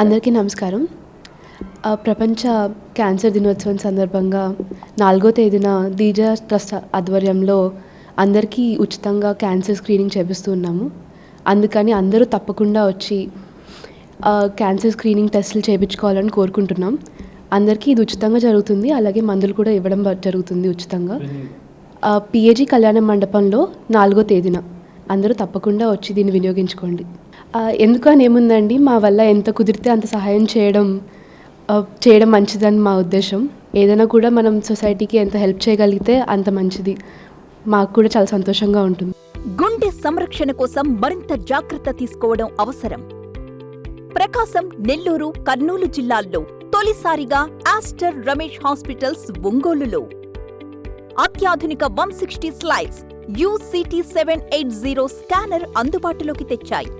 అందరికీ నమస్కారం. ప్రపంచ క్యాన్సర్ దినోత్సవం సందర్భంగా నాలుగో తేదీన దీజా ట్రస్ట్ ఆధ్వర్యంలో అందరికీ ఉచితంగా క్యాన్సర్ స్క్రీనింగ్ చేపిస్తూ ఉన్నాము. అందుకని అందరూ తప్పకుండా వచ్చి క్యాన్సర్ స్క్రీనింగ్ టెస్టులు చేయించుకోవాలని కోరుకుంటున్నాం. అందరికీ ఇది ఉచితంగా జరుగుతుంది. అలాగే మందులు కూడా ఇవ్వడం జరుగుతుంది ఉచితంగా. పిఏజీ కళ్యాణ మండపంలో నాలుగో తేదీన అందరూ తప్పకుండా వచ్చి దీన్ని వినియోగించుకోండి. ఎందుకు ఎందుకని ఏముందండి? మా వల్ల ఎంత కుదిరితే అంత సహాయం చేయడం చేయడం మంచిదని మా ఉద్దేశం. ఏదైనా కూడా మనం సొసైటీకి ఎంత హెల్ప్ చేయగలిగితే అంత మంచిది. మాకు కూడా చాలా సంతోషంగా ఉంటుంది. గుండె సంరక్షణ కోసం మరింత జాగ్రత్త తీసుకోవడం అవసరం. ప్రకాశం నెల్లూరు కర్నూలు జిల్లాల్లో తొలిసారిగా ఆస్టర్ రమేష్ హాస్పిటల్స్ ఒంగోలులో. అత్యాధునిక one sixty slices UCT seven eight zero scanner అందుబాటులోకి తెచ్చాయి.